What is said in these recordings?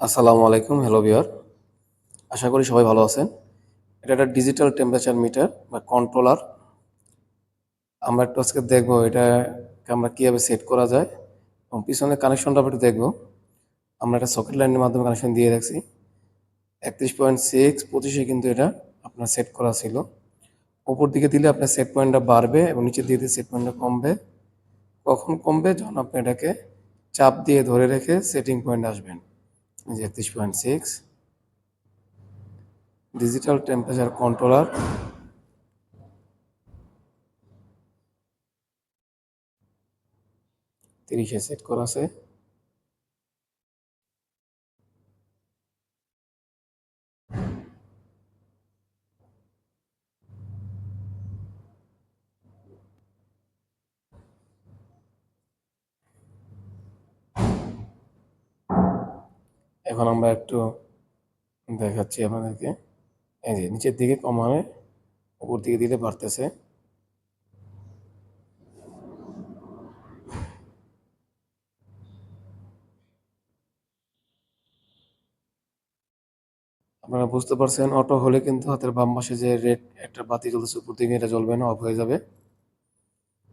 আসসালামু আলাইকুম হ্যালো বিয়ার আশা করি সবাই ভালো আছেন। এটা একটা ডিজিটাল টেম্পারেচার মিটার বা কন্ট্রোলার আমরা একটু আজকে দেখব এটা আমরা কীভাবে সেট করা যায়। এবং পিছনে কানেকশনটা একটু দেখব। আমরা একটা সকেট লাইনের মাধ্যমে কানেকশন দিয়ে রাখছি। একত্রিশ পয়েন্ট সিক্স পঁচিশে কিন্তু এটা আপনার সেট করা ছিল। ওপর দিকে দিলে আপনার সেট পয়েন্টটা বাড়বে এবং নিচের দিকে দিলে সেট পয়েন্টটা কমবে। কখন কমবে? যখন আপনি এটাকে চাপ দিয়ে ধরে রেখে সেটিং পয়েন্ট আসবেন। একত্রিশ point six digital temperature controller তিরিশে সেট করা আছে। এখন আমরা একটু দেখাচ্ছি আপনাদেরকে। এই যে নিচের দিকে কম কমাবে উপর দিকে দিলে বাড়তেছে। আপনারা বুঝতে পারছেন অটো হলে কিন্তু হাতের বাম পাশে যে রেড একটা বাতি জ্বলতেছে, উপর দিকে এটা জ্বলবে না অফ হয়ে যাবে।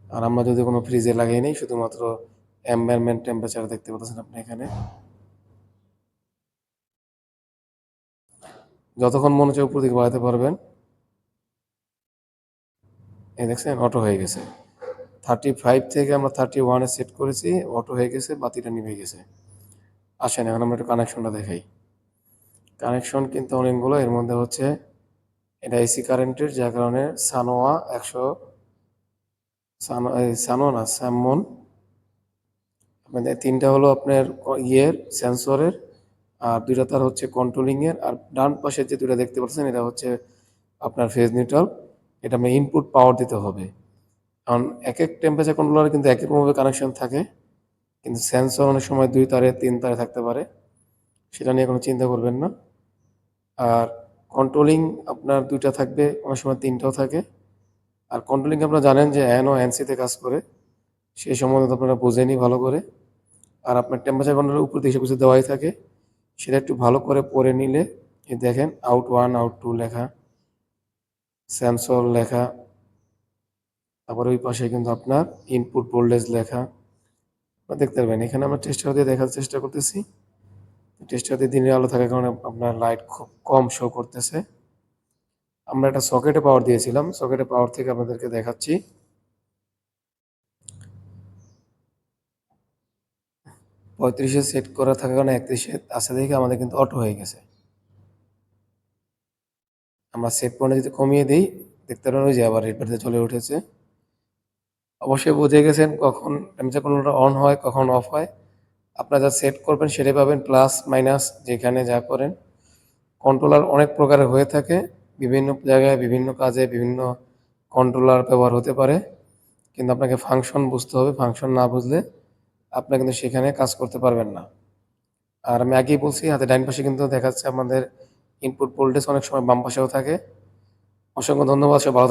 আর আমরা যদি কোনো ফ্রিজে লাগাই নেই, শুধুমাত্র এনভায়রনমেন্ট টেম্পারেচার দেখতে পাচ্ছেন আপনি এখানে। যতক্ষণ মনে হচ্ছে উপর দিকে বাড়াতে পারবেন। এই দেখছেন অটো হয়ে গেছে। থার্টি ফাইভ থেকে আমরা থার্টি ওয়ানে সেট করেছি অটো হয়ে গেছে, বাতিটা নিভে গেছে। আসেন, এখন আমরা একটু কানেকশনটা দেখাই। কানেকশন কিন্তু অনেকগুলো, এর মধ্যে হচ্ছে এটা এসি কারেন্টের যার কারণে সানোয়া একশো সানো না স্যামন আপনাদের তিনটা হলো আপনার ইয়ের সেন্সরের আর দুইটা তার হচ্ছে কন্ট্রোলিংয়ের আর ডান পাশে যে দুইটা দেখতে পাচ্ছেন, এটা হচ্ছে আপনার ফেজ নিউট্রাল এটা আপনার ইনপুট পাওয়ার দিতে হবে। কারণ এক এক টেম্পারেচার কন্ট্রোলারে কিন্তু এক একভাবে কানেকশন থাকে, কিন্তু সেন্সর অনেক সময় দুই তারে, তিন তারে থাকতে পারে, সেটা নিয়ে কোনো চিন্তা করবেন না। আর কন্ট্রোলিং আপনার দুইটা থাকবে, অনেক সময় তিনটাও থাকে। আর কন্ট্রোলিং আপনারা জানেন যে অ্যান ও এনসিতে কাজ করে, সেই সম্বন্ধে আপনারা বোঝেনি ভালো করে। আর আপনার টেম্পারেচার কন্ট্রোলের উপর দিয়ে কিছু দেওয়াই থাকে। সেটা একটু ভালো করে পড়ে নিলে দেখেন আউট ওয়ান আউট টু লেখা স্যামসং লেখা, তারপরে ওই পাশে কিন্তু আপনার ইনপুট ভোল্টেজ লেখা দেখতে পারবেন। এখানে আমরা টেস্টার দিয়ে দেখার চেষ্টা করতেছি। টেস্টার দিয়ে দিনের আলো থাকার কারণে আপনার লাইট খুব কম শো করতেছে। আমরা একটা সকেটে পাওয়ার দিয়েছিলাম। সকেটে পাওয়ার থেকে আপনাদেরকে দেখাচ্ছি। পঁয়ত্রিশে সেট করা থাকার কারণে একত্রিশে আসে দেখে আমাদের কিন্তু অটো হয়ে গেছে। আমরা সেট পয়েন্টে যদি কমিয়ে দিই, দেখতে পারেন ওই যে আবার রেড বাড়িতে চলে উঠেছে। অবশ্যই বুঝে গেছেন কখন টেম্পারেচার কন্ট্রোলটা অন হয়, কখন অফ হয়। আপনারা যা সেট করবেন সেটাই পাবেন প্লাস মাইনাস যেখানে যা করেন। কন্ট্রোলার অনেক প্রকারের হয়ে থাকে, বিভিন্ন জায়গায়, বিভিন্ন কাজে, বিভিন্ন কন্ট্রোলার ব্যবহার হতে পারে। কিন্তু আপনাকে ফাংশন বুঝতে হবে ফাংশন না বুঝলে আপনি কিন্তু সেখানে কাজ করতে পারবেন না। আর আমি আগেই বলছি, হাতে ডাইন পাশে কিন্তু দেখাচ্ছে আমাদের ইনপুট ভোল্টেজ অনেক সময় বাম পাশেও থাকে। অসংখ্য ধন্যবাদ সব ভালো